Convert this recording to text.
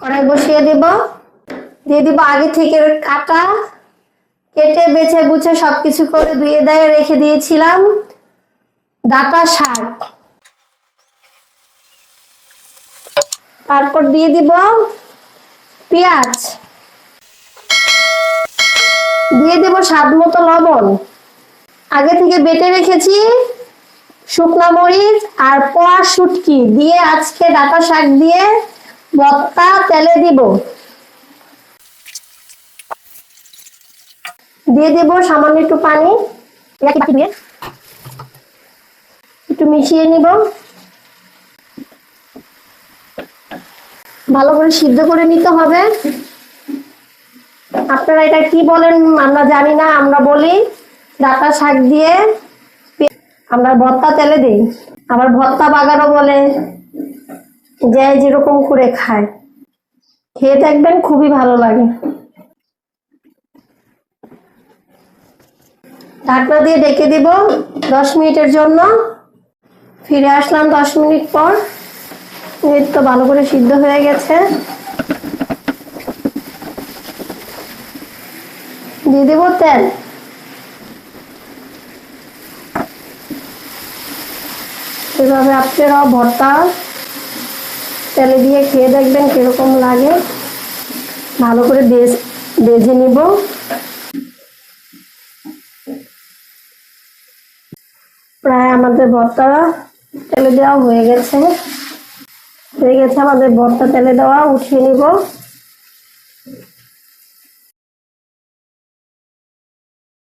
কড়াই বসিয়ে দিব। দিয়ে দিব আগে থেকে কাটা, কেটে, বেছে গুছে সবকিছু করে ধুয়ে দেয় রেখে দিয়েছিলাম। ডাটা শাক। তারপর দিয়ে দিব পেঁয়াজ। দিয়ে দেব স্বাদ মতো লবণ। আগে থেকে বেটে রেখেছি শুকনা মরিচ আর পোয়া শুটকি। দিয়ে আজকে ডাটা শাক দিয়ে ভর্তা তেলে দিব। দিয়ে দেব সামান্য একটু পানি। একটু মিশিয়ে নিব। ভালো করে সিদ্ধ করে নিতে হবে। আপনারা এটা কি বলেন আমরা জানি না আমরা বলি ডাটা শাক দিয়ে আমরা ভর্তা তেলে দিই। আবার ভর্তা বাগারও বলে। যে যেরকম করে খায়। খেয়ে দেখবেন খুবই ভালো লাগে। ঢাকনা দিয়ে ডেকে দিব দশ মিনিটের জন্য। ফিরে আসলাম দশ মিনিট পর। এই তো ভালো করে সিদ্ধ হয়ে গেছে। দিয়ে দেবো তেল। এভাবে আপনারাও ভর্তা তেলে দিয়ে খেয়ে দেখবেন কীরকম লাগে। ভালো করে বেজ- নিব। প্রায় আমাদের ভর্তা তেলে দেওয়া হয়ে গেছে। হয়ে গেছে, আমাদের ভর্তা তেলে দেওয়া, উঠিয়ে নিব।